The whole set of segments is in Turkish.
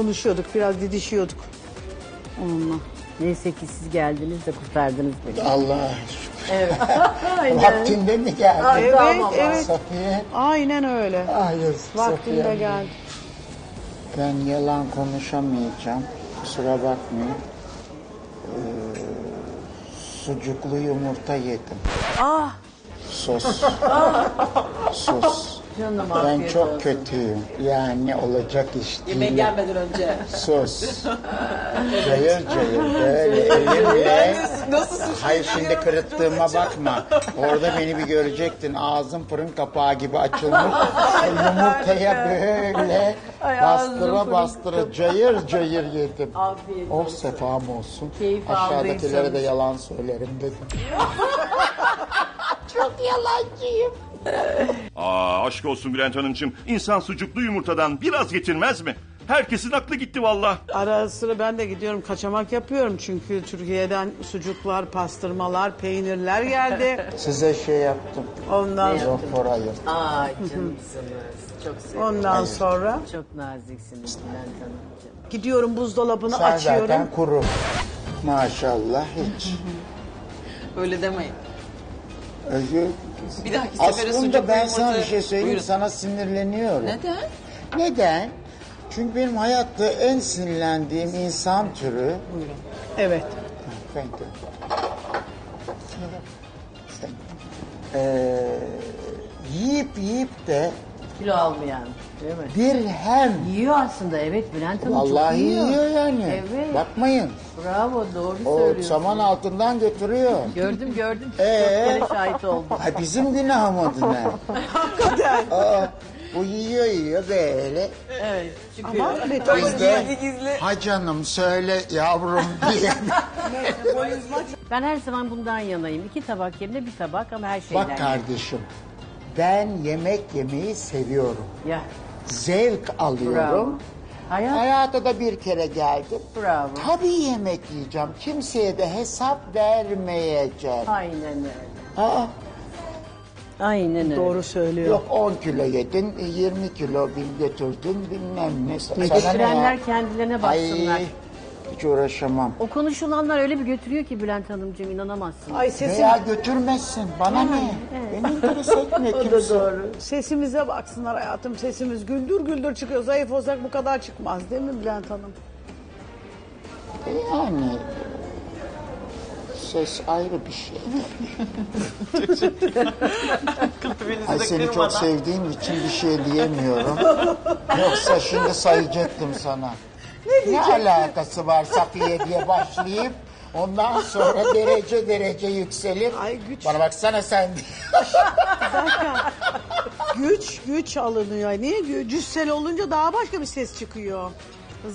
konuşuyorduk, biraz didişiyorduk onunla. Neyse ki siz geldiniz de kurtardınız beni. Allah'a şükür. Evet. Vaktinde mi geldin? Evet, Tamam. evet. Safiye. Aynen öyle. Hayır Vaktinde Safiye. geldi. Ben yalan konuşamayacağım. Kusura bakmayın. Ee, sucuklu yumurta yedim. Ah Sos. Sos. Canım Ben afiyet çok olsun. kötüyüm. Yani olacak iş değil. Yemeğe gelmeden önce. Sos. Cayır cayır böyle elimle. Nasıl suç? Hayır şimdi kırıttığıma bakma. Orada beni bir görecektin. Ağzım fırın kapağı gibi açılmış. Yumurtaya böyle Ay, ağzım bastıra fırın bastıra cayır cayır yedim. Afiyet Oh sefam olsun. Keyif Aşağıdakilere de yalan söylerim dedim. Çok yalancıyım. Aa aşk olsun Bülent Hanımcığım. İnsan sucuklu yumurtadan biraz getirmez mi? Herkesin aklı gitti valla. Ara sıra ben de gidiyorum kaçamak yapıyorum çünkü Türkiye'den sucuklar, pastırmalar, peynirler geldi. Size şey yaptım. Ondan Zofor ayırdım. Ay canımsınız. Çok seviyorum. ondan sonra Çok naziksiniz Bülent Hanımcığım. gidiyorum buzdolabını Sen açıyorum. zaten kuru. Maşallah hiç. Öyle demeyin. Özür Bir dahaki sefere Aslında ben sana bir şey söyleyeyim. Buyurun. Sana sinirleniyorum. Neden? Neden? Çünkü benim hayatta en sinirlendiğim insan türü... Evet. Thank you. Ee, yiyip yiyip de Kilo almayan değil mi? dirhem Yiyor aslında evet Bülent Hanım Vallahi çok yiyor. yiyor yani. Evet. Bakmayın. Bravo doğru O söylüyorsun. saman altından götürüyor. Gördüm gördüm. Ee? Şahit oldum. Ha bizim günahımız ne? Hakikaten. Aa, bu yiyor yiyor böyle. Evet. Ama beton Biz de Gizli gizli. ha canım söyle yavrum diye. Ben her zaman bundan yanayım. İki tabak yerine bir tabak ama her şeyden. Bak kardeşim ben yemek yemeyi seviyorum. Ya Zevk bravo. alıyorum. Hayat Hayata da bir kere geldim. bravo. Tabii yemek yiyeceğim. Kimseye de hesap vermeyeceğim. Aynen öyle. Aa, Aynen öyle. doğru söylüyor. yok 10 kilo yedin, 20 kilo bil götürdün bilmem ne. Sana ne ya? kendilerine baksınlar. Ay, hiç uğraşamam. O konuşulanlar öyle bir götürüyor ki Bülent Hanımcığım inanamazsın. Ay sesim, Veya götürmezsin. Bana ne? Beni interes etmiyor kimse. sesimize baksınlar hayatım. Sesimiz güldür güldür çıkıyor. Zayıf olsak bu kadar çıkmaz değil mi Bülent Hanım? Yani ses ayrı bir şey. Ay seni çok sevdiğim için bir şey diyemiyorum. Yoksa şimdi sayacaktım sana. Ne, alakası var Safiye diye başlayıp ondan sonra derece derece yükselip Ay güç. bana baksana sen Güç güç alınıyor. Niye? Gü- Cüssel olunca daha başka bir ses çıkıyor.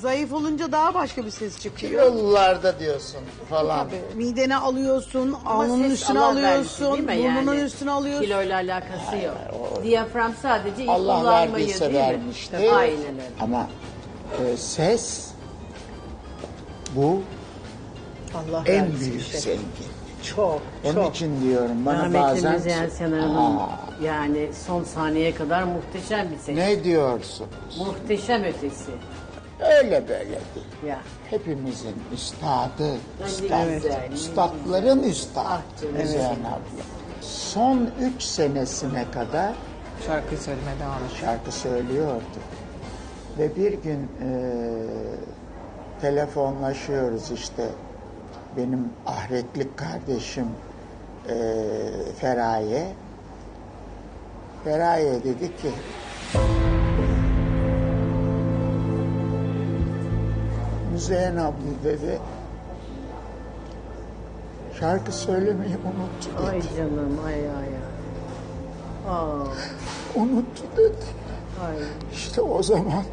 Zayıf olunca daha başka bir ses çıkıyor. yıllarda diyorsun falan. Midene alıyorsun, alnının ses üstüne Allah vergisi alıyorsun, değil mi burnunun yani? üstüne alıyorsun. Kiloyla alakası yok. Diyafram sadece Allah kullanmayı verdiyse değil mi? vermişti. Aynen öyle. Ama e, ses bu Allah en büyük şey. zengin. Çok, Onun çok. için diyorum bana Rahmetli bazen Müzeyyen yani son saniyeye kadar muhteşem bir ses. ne diyorsun? Muhteşem ötesi. Öyle böyle değil. Ya. Hepimizin üstadı, üstad, güzel, üstadların üstadı Ah canım. Müzeyyen abla. Son üç senesine kadar Şarkı söylemeye devam şarkı söylüyordu. Ve bir gün e, telefonlaşıyoruz işte benim ahretlik kardeşim e, Feraye. Feraye dedi ki Müzeyyen abla dedi şarkı söylemeyi unuttu dedi. Ay canım ay ay ay. Aa, Unuttu dedi. ay. İşte o zaman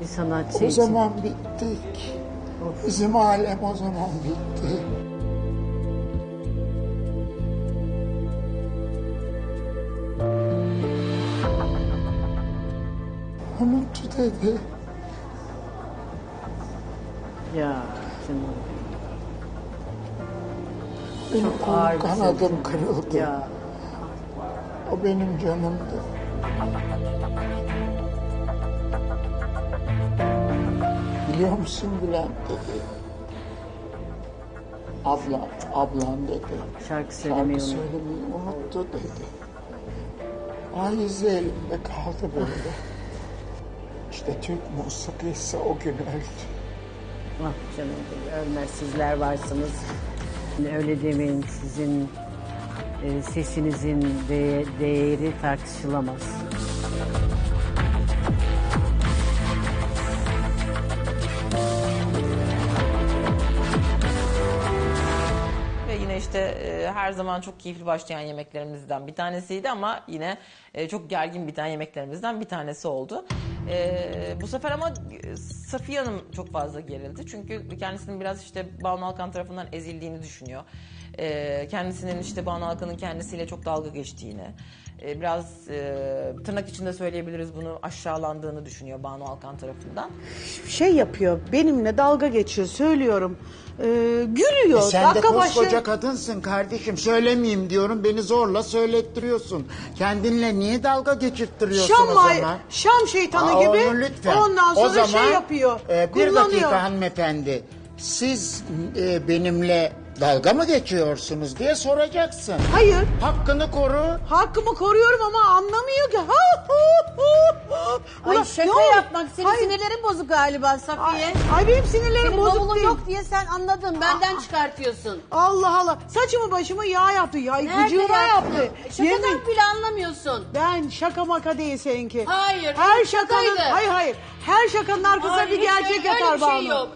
Bir sanatçı O için. zaman bittik. Bizim alem o zaman bitti. Unuttu dedi. Ya canım. Benim Çok ağır kanadım kırıldı. Ya O benim canımdı. Biliyor musun Bülent dedi. Abla, ablan dedi. Şarkı Şarkı söylemeyi unut. söylemeyi unuttu dedi. İzi elimde kaldı böyle. İşte Türk musikisi o gün öldü. Ah canım ölmez sizler varsınız. Öyle demeyin sizin e, sesinizin de- değeri tartışılamaz. İşte e, her zaman çok keyifli başlayan yemeklerimizden bir tanesiydi ama yine e, çok gergin biten yemeklerimizden bir tanesi oldu. E, bu sefer ama e, Safiye Hanım çok fazla gerildi. Çünkü kendisinin biraz işte Banu Alkan tarafından ezildiğini düşünüyor. E, kendisinin işte Banu Alkan'ın kendisiyle çok dalga geçtiğini, e, biraz e, tırnak içinde söyleyebiliriz bunu aşağılandığını düşünüyor Banu Alkan tarafından. Şey yapıyor, benimle dalga geçiyor, söylüyorum. Ee, gülüyor. E sen de dakika koskoca başı. kadınsın kardeşim. Söylemeyeyim diyorum. Beni zorla söylettiriyorsun. Kendinle niye dalga geçirttiriyorsun Şam, o zaman? Şam şeytanı Aa, gibi. onu lütfen. Ondan sonra o zaman, şey yapıyor. e, bir kullanıyor. dakika hanımefendi. Siz e, benimle dalga mı geçiyorsunuz diye soracaksın. Hayır. Hakkını koru. Hakkımı koruyorum ama anlamıyor ki. Ha, hu, hu, hu. Ay Ulan, şaka ne yapmak. Senin Hayır. sinirlerin bozuk galiba Safiye. Ay, ay benim sinirlerim Senin bozuk değil. yok diye sen anladın. Benden çıkartıyorsun. Allah Allah. Saçımı başımı yağ yaptı. Ya, Nerede gıcığıma yaptın? yaptı. Şakadan Yemin- bile anlamıyorsun. Ben şaka maka değil seninki. Hayır, Her şakanın, şakaydı. hayır hayır. Her şakanın arkasında Hayır, bir gerçek öyle- yatar öyle bir şey Banu. yok.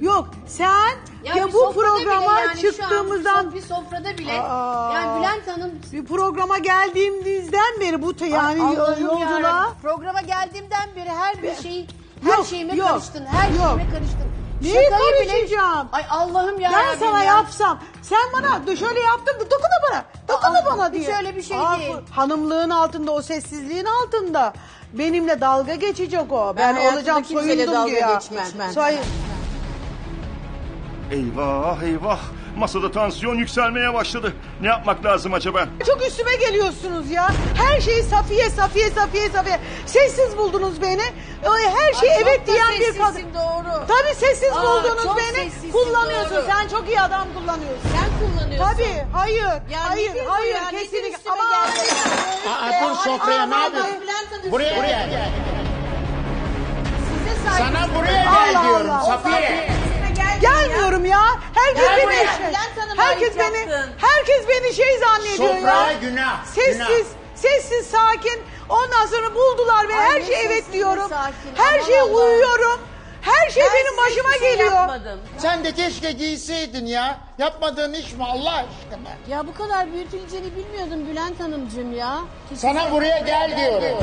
Yok sen ya, bir bu sofrada programa bile yani çıktığımızdan Şu an bir sofrada bile. Aa. yani Bülent Hanım bir programa geldiğimizden beri bu te- yani Allah'ım yolculuğa yarabbim. Programa geldiğimden beri her bir şeyi her Yok, şeyime yok, karıştın. Her yok. şeyime karıştın. Neyi Şakayı bile- karışacağım? Ay Allah'ım ya. ben sana yapsam sen bana de şöyle yaptın da dokunma bana. Dokunma Aa, bana hiç diye. öyle bir şey Aa, değil. bu Hanımlığın altında o sessizliğin altında. Benimle dalga geçecek o. Ben, hayatımda olacağım kimseyle soyundum dalga diye. geçmem. Soy- Eyvah eyvah. Masada tansiyon yükselmeye başladı. Ne yapmak lazım acaba? Çok üstüme geliyorsunuz ya. Her şeyi Safiye, Safiye, Safiye, Safiye. Sessiz buldunuz beni. Her şey Ay, evet da diyen bir kadın. sessizsin, doğru. Tabii sessiz Aa, buldunuz çok beni. Kullanıyorsun. doğru. Sen çok iyi adam kullanıyorsun. Sen kullanıyorsun. Tabii, hayır, Ya hayır, bu hayır, ya? Kesinlikle. üstüme geldi? Aa, dur sofraya ne yapıyorsun? Bülent Hanım Buraya size- gel. Size saygı. Sana buraya gel Allah diyorum Allah. Safiye. Gelmiyorum ya. Herkes Gel beni buraya. şey- Bülent herkes ayıp beni yaptın. herkes beni şey zannediyor Sofraya ya. günah. Sessiz, günah. sessiz, sakin. Ondan sonra buldular. Ay, Her ne şey evet sessiz, diyorum. sakin. Her Aman şeye Allah'ım. uyuyorum. Her şey Ben benim size başıma şey geliyor. yapmadım. Sen de keşke giyseydin ya. Yapmadığın iş mi Allah aşkına? Ya bu kadar büyütüleceğini bilmiyordum Bülent Hanımcığım ya. Sana buraya gel diyorum.